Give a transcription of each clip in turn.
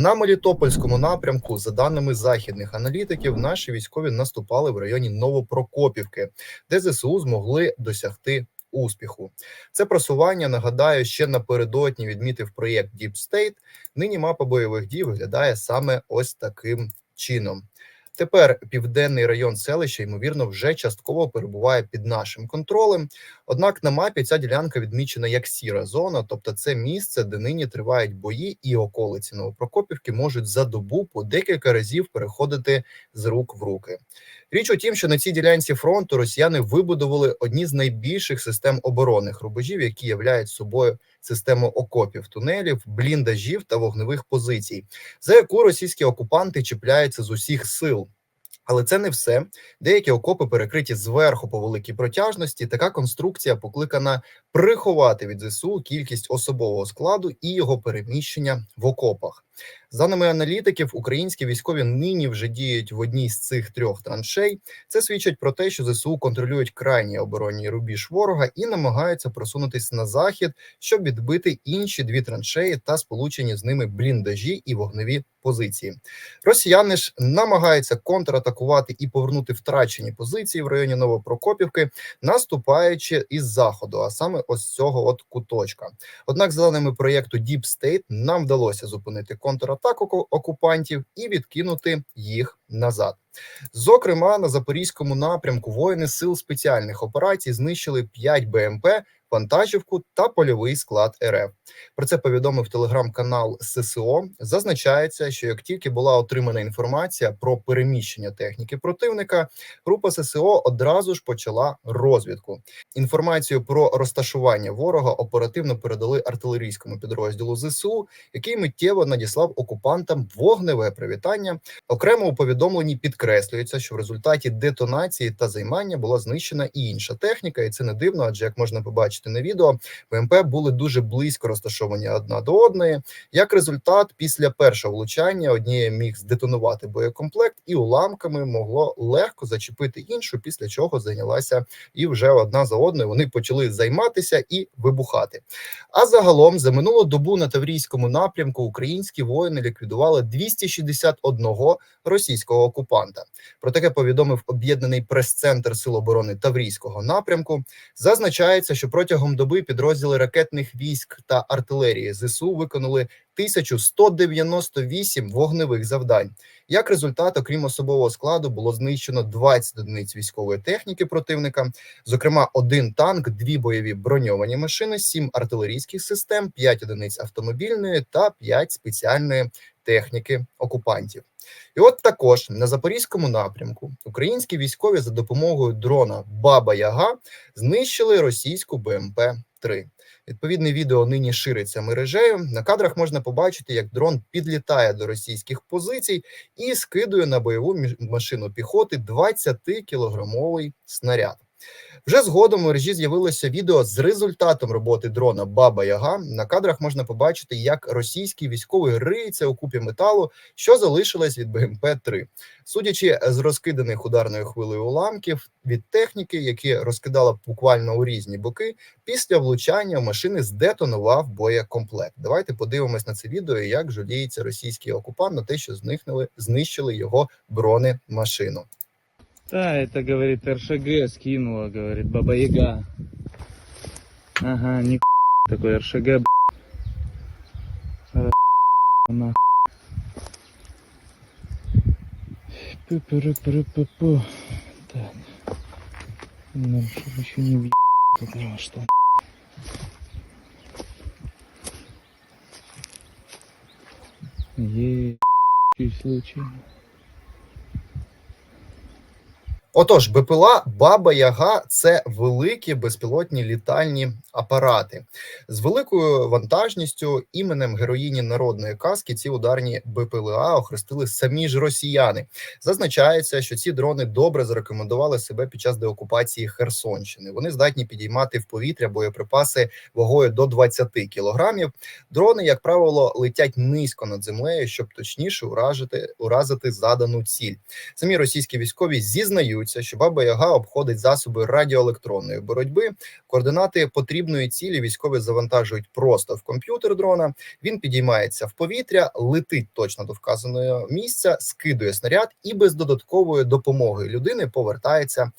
На Мелітопольському напрямку, за даними західних аналітиків, наші військові наступали в районі Новопрокопівки, де ЗСУ змогли досягти успіху. Це просування нагадаю ще напередодні відмітив проєкт Deep State. Нині мапа бойових дій виглядає саме ось таким чином. Тепер південний район селища, ймовірно, вже частково перебуває під нашим контролем. Однак на мапі ця ділянка відмічена як сіра зона, тобто це місце, де нині тривають бої, і околиці Новопрокопівки можуть за добу по декілька разів переходити з рук в руки. Річ у тім, що на цій ділянці фронту росіяни вибудували одні з найбільших систем оборонних рубежів, які являють собою систему окопів, тунелів, бліндажів та вогневих позицій, за яку російські окупанти чіпляються з усіх сил. Але це не все. Деякі окопи перекриті зверху по великій протяжності. Така конструкція покликана приховати від ЗСУ кількість особового складу і його переміщення в окопах. За даними аналітиків, українські військові нині вже діють в одній з цих трьох траншей. Це свідчить про те, що ЗСУ контролюють крайній оборонний рубіж ворога і намагаються просунутися на захід, щоб відбити інші дві траншеї та сполучені з ними бліндажі і вогневі позиції. Росіяни ж намагаються контратакувати і повернути втрачені позиції в районі Новопрокопівки, наступаючи із заходу, а саме ось цього от куточка. Однак, за даними проєкту Deep State, нам вдалося зупинити контратаку окупантів і відкинути їх назад. Зокрема, на запорізькому напрямку воїни сил спеціальних операцій знищили 5 БМП, вантажівку та польовий склад РФ. Про це повідомив телеграм-канал ССО. Зазначається, що як тільки була отримана інформація про переміщення техніки противника, група ССО одразу ж почала розвідку. Інформацію про розташування ворога оперативно передали артилерійському підрозділу ЗСУ, який миттєво надіслав окупантам вогневе привітання. Окремо у повідомленні підкреслюється, що в результаті детонації та займання була знищена і інша техніка, і це не дивно, адже як можна побачити на відео, БМП були дуже близько розташовані одна до одної. Як результат, після першого влучання однією міг здетонувати боєкомплект, і уламками могло легко зачепити іншу, після чого зайнялася і вже одна за одною вони почали займатися і вибухати. А загалом за минулу добу на Таврійському напрямку українські воїни ліквідували 261 російського окупанта. Про таке повідомив об'єднаний прес-центр Сил оборони Таврійського напрямку. Зазначається, що протягом доби підрозділи ракетних військ та артилерії ЗСУ виконали 1198 вогневих завдань. Як результат, окрім особового складу, було знищено 20 одиниць військової техніки противника, зокрема, один танк, дві бойові броньовані машини, сім артилерійських систем, 5 одиниць автомобільної та 5 спеціальної техніки окупантів. І от також на запорізькому напрямку українські військові за допомогою дрона Баба Яга знищили російську БМП 3 Відповідне відео нині шириться мережею. На кадрах можна побачити, як дрон підлітає до російських позицій і скидує на бойову машину піхоти 20-кілограмовий снаряд. Вже згодом у мережі з'явилося відео з результатом роботи дрона Баба Яга. На кадрах можна побачити, як російський військовий риється у купі металу, що залишилось від БМП 3 судячи з розкиданих ударною хвилею уламків від техніки, які розкидала буквально у різні боки. Після влучання машини здетонував боєкомплект. Давайте подивимось на це відео, як жаліється російський окупант на те, що зникнули, знищили його бронемашину. Да, это, говорит, РШГ скинула, говорит, Баба Яга. Ага, не такой РШГ, б***ь. Нахуй. Пу-пу-ру-пу-ру-пу-пу. Так. Нам чтобы еще не въебать потому что. Е, случай. Отож, БПЛА Баба Яга це великі безпілотні літальні апарати з великою вантажністю іменем героїні народної казки. Ці ударні БПЛА охрестили самі ж росіяни. Зазначається, що ці дрони добре зарекомендували себе під час деокупації Херсонщини. Вони здатні підіймати в повітря боєприпаси вагою до 20 кілограмів. Дрони, як правило, летять низько над землею, щоб точніше уражити уразити задану ціль. Самі російські військові зізнають зізнаються, що Баба Яга обходить засоби радіоелектронної боротьби. Координати потрібної цілі військові завантажують просто в комп'ютер дрона. Він підіймається в повітря, летить точно до вказаного місця, скидує снаряд і без додаткової допомоги людини повертається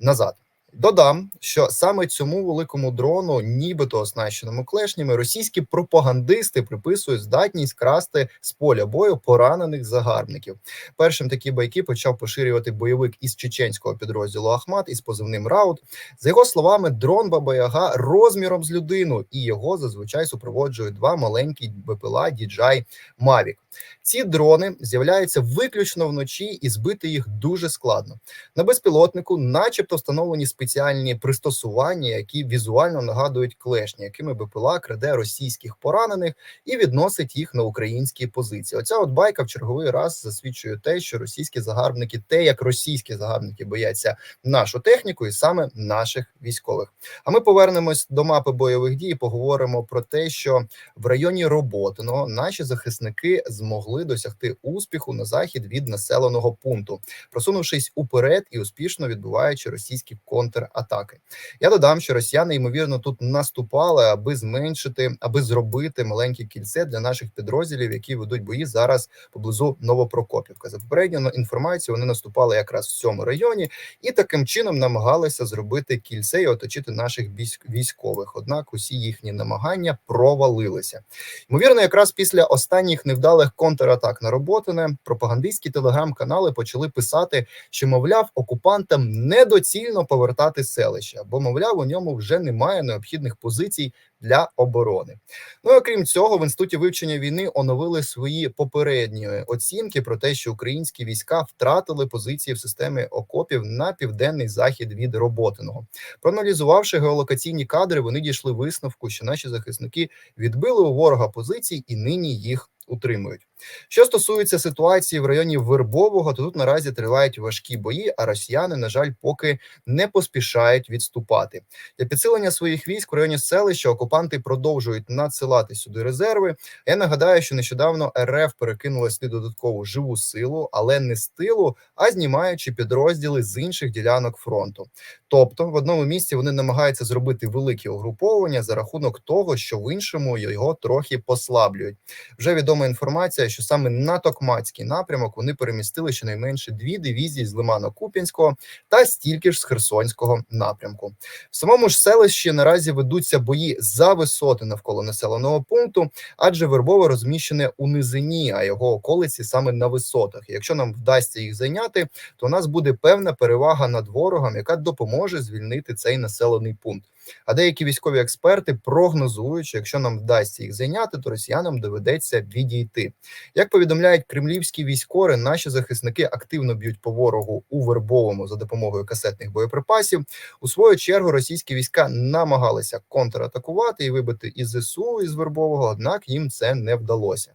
назад. Додам, що саме цьому великому дрону, нібито оснащеному клешнями, російські пропагандисти приписують здатність красти з поля бою поранених загарбників. Першим такі байки почав поширювати бойовик із чеченського підрозділу Ахмат із позивним Раут. За його словами, дрон Баба-Яга розміром з людину, і його зазвичай супроводжують два маленькі БПЛА DJI Mavic. Ці дрони з'являються виключно вночі, і збити їх дуже складно. На безпілотнику, начебто, встановлені спеціальні пристосування, які візуально нагадують клешні, якими БПЛА краде російських поранених і відносить їх на українські позиції. Оця от байка в черговий раз засвідчує те, що російські загарбники, те як російські загарбники бояться нашу техніку і саме наших військових. А ми повернемось до мапи бойових дій. і Поговоримо про те, що в районі Роботиного наші захисники змогли досягти успіху на захід від населеного пункту, просунувшись уперед і успішно відбиваючи російські контратаки. Я додам, що росіяни ймовірно тут наступали, аби зменшити, аби зробити маленьке кільце для наших підрозділів, які ведуть бої зараз поблизу Новопрокопівка. За попередньою інформацією, вони наступали якраз в цьому районі і таким чином намагалися зробити кільце і оточити наших військ- військових. Однак усі їхні намагання провалилися. Ймовірно, якраз після останніх невдалих контратак на Роботине пропагандистські телеграм-канали почали писати, що мовляв, окупантам недоцільно повертати селище, бо мовляв, у ньому вже немає необхідних позицій для оборони. Ну і окрім цього, в інституті вивчення війни оновили свої попередні оцінки про те, що українські війська втратили позиції в системі окопів на південний захід від Роботиного. Проаналізувавши геолокаційні кадри, вони дійшли висновку, що наші захисники відбили у ворога позиції і нині їх утримують. Що стосується ситуації в районі Вербового, то тут наразі тривають важкі бої, а росіяни, на жаль, поки не поспішають відступати. Для підсилення своїх військ в районі селища окупанти продовжують надсилати сюди резерви. Я нагадаю, що нещодавно РФ перекинула сюди додаткову живу силу, але не з тилу, а знімаючи підрозділи з інших ділянок фронту. Тобто, в одному місці вони намагаються зробити великі угруповання за рахунок того, що в іншому його трохи послаблюють. Вже відома інформація, що саме на Токмацький напрямок вони перемістили щонайменше дві дивізії з Лимано-Куп'янського та стільки ж з Херсонського напрямку. В самому ж селищі наразі ведуться бої за висоти навколо населеного пункту, адже Вербове розміщене у низині, а його околиці саме на висотах. Якщо нам вдасться їх зайняти, то у нас буде певна перевага над ворогом, яка допоможе звільнити цей населений пункт. А деякі військові експерти прогнозують, що якщо нам вдасться їх зайняти, то росіянам доведеться відійти. Як повідомляють кремлівські військори, наші захисники активно б'ють по ворогу у вербовому за допомогою касетних боєприпасів. У свою чергу російські війська намагалися контратакувати і вибити із ЗСУ із вербового, однак їм це не вдалося.